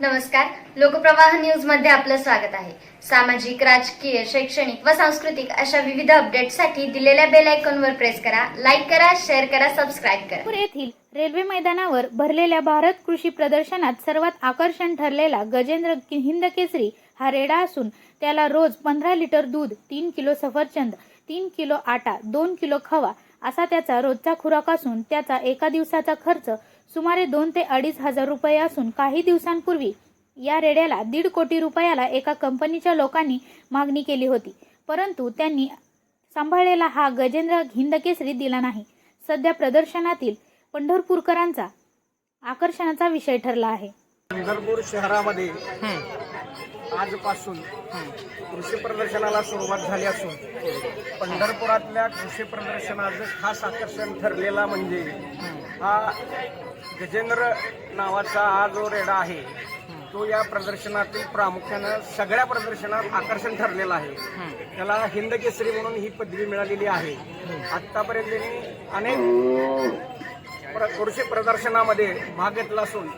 नमस्कार. लोकप्रवाह न्यूजमध्ये आपलं स्वागत आहे. सामाजिक राजकीय शैक्षणिक व सांस्कृतिक अशा विविध अपडेटसाठी दिलेल्या बेल आयकॉनवर प्रेस करा लाईक करा शेअर करा सबस्क्राईब करा. येथील रेल्वे मैदानावर भरलेल्या भारत कृषी प्रदर्शनात सर्वात आकर्षण ठरलेला गजेंद्र कि- हिंदकेसरी हा रेडा असून त्याला रोज पंधरा लिटर दूध तीन किलो सफरचंद तीन किलो आटा दोन किलो खवा असा त्याचा रोजचा खुराक असून त्याचा एका दिवसाचा खर्च सुमारे दोन ते अडीच हजार रुपये असून काही दिवसांपूर्वी या रेड्याला दीड कोटी रुपयाला एका कंपनीच्या लोकांनी मागणी केली होती. परंतु त्यांनी सांभाळलेला हा गजेंद्र हिंदकेसरी दिला नाही. सध्या प्रदर्शनातील पंढरपूरकरांचा आकर्षणाचा विषय ठरला आहे. पंढरपूर शहरामध्ये आजपासून कृषी प्रदर्शनाला सुरुवात झाली असून पंढरपुरातल्या कृषी प्रदर्शनाचं खास आकर्षण ठरलेला म्हणजे हा गजेंद्र नावाचा हा जो रेडा आहे तो या प्रदर्शनातील प्रामुख्यानं सगळ्या प्रदर्शनात आकर्षण ठरलेला आहे. त्याला हिंद केसरी म्हणून ही पदवी मिळालेली आहे. आतापर्यंत त्यांनी अनेक प्र- कृषी प्रदर्शनामध्ये भाग घेतला असून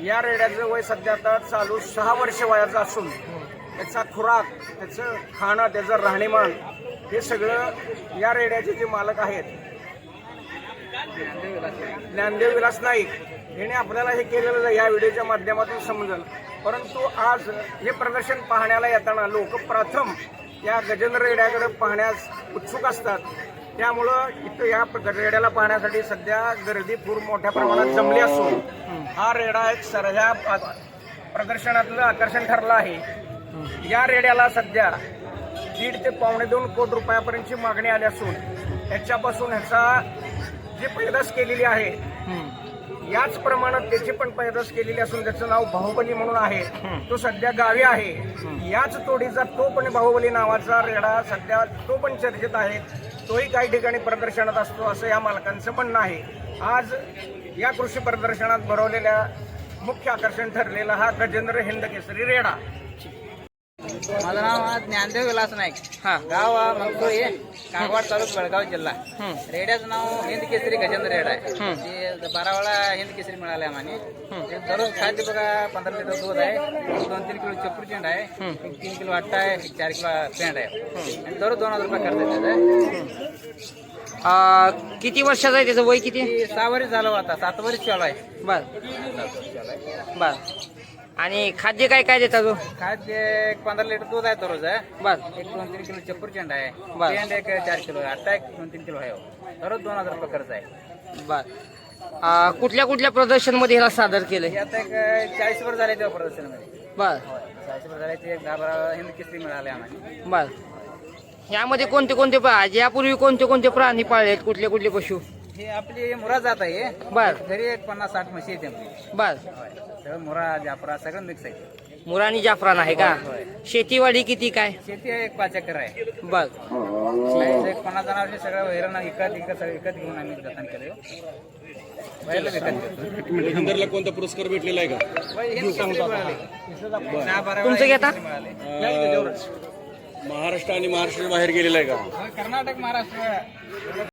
या रेड्याचं वय सध्या आता चालू सहा वर्ष वयाचं असून त्याचा खुराक त्याचं खाणं त्याचं राहणीमान हे सगळं या रेड्याचे जे मालक आहेत ज्ञानदेव विलास नाईक याने आपल्याला हे केलेलं या व्हिडिओच्या माध्यमातून समजल. परंतु आज हे प्रदर्शन पाहण्याला येताना लोक प्रथम या गजेंद्र रेड्याकडे पाहण्यास उत्सुक असतात. त्यामुळं इथं या रेड्याला पाहण्यासाठी सध्या गर्दी पूर मोठ्या प्रमाणात जमली असून हा रेडा एक सरह्या प्रदर्शनातलं आकर्षण ठरलं आहे. या रेड्याला सध्या दीड ते पावणे दोन कोटी रुपयापर्यंतची मागणी आली असून ह्याच्यापासून ह्याचा जी पैदास केलेली आहे याच प्रमाणात त्याची पण पैदास केलेली असून त्याचं नाव बाहुबली म्हणून आहे. तो सध्या गावी आहे. याच तोडीचा तो पण बाहुबली नावाचा रेडा सध्या तो पण चर्चेत आहे. तोही काही ठिकाणी प्रदर्शनात असतो असं या मालकांचं म्हणणं आहे. आज या कृषी प्रदर्शनात भरवलेल्या मुख्य आकर्षण ठरलेला हा गजेंद्र हिंद केसरी रेडा. माझं नाव ज्ञानदेव विलास नाईक. हा. गाव हा कागवाड तालुका बेळगाव जिल्हा. रेड्याचं नाव हिंद केसरी गजेंद्र रेडा आहे. ते बारा वेळा हिंद केसरी मिळाले आम्हाला ते दररोज खाद्य बघा पंधरा लिटर दूध आहे दोन तीन किलो चप्पू चेंड आहे एक तीन किलो आट्टा आहे एक चार किलो पेंड आहे. आणि दररोज दोन हजार रुपये आ, किती वर्षाचं आहे त्याचं वय किती? सहा वर्ष झालं आता सात वर्ष चालू आहे. बर. बर. आणि खाद्य काय काय देता तो? खाद्य एक पंधरा लिटर दूध आहे दररोज बर एक दोन तीन किलो चप्पूर चेंड आहे. बर. पेंड एक चार किलो आहे. आट्टा एक दोन तीन किलो आहे हो. दररोज दोन हजार रुपये खर्च आहे. बर आ, कुठल्या कुठल्या प्रदर्शनमध्ये ह्याला सादर केलंय? हे आता एक चाळीस वर झाले तेव्हा प्रदर्शनामध्ये. बर चाळीस वर झाले ते एक दहा बारा हिंद केसरी मिळाले आम्हाला. बर ह्यामध्ये कोणते कोणते प्रा- यापूर्वी कोणते कोणते प्राणी पाळलेत? कुठले कुठले पशु? हे आपली मुरा जात आहे. बर. घरी एक पन्नास साठ म्हशी येते आपली. बर. होय. सगळं मुरा जाफरा सगळं मिक्स आहे. मुरानी जाफरान आहे का? होय. शेतीवाडी किती काय? शेती आहे एक पाच एकर आहे. बर. चाळीस एक पन्नास जणांचे सगळं वैरण विकत विकत सगळं विकत घेऊन आम्ही जतन केलं वैरण विकत घेतो हिंदरला कोणता पुरस्कार भेटलेला आहे का? वै- हिंद केसरी मिळाले. दहा बारा. वेळा तुमचं हिंद घेता? केसरी मिळाले. महाराष्ट्र आणि महाराष्ट्र बाहेर गेलेला आहे का? होय, कर्नाटक महाराष्ट्र.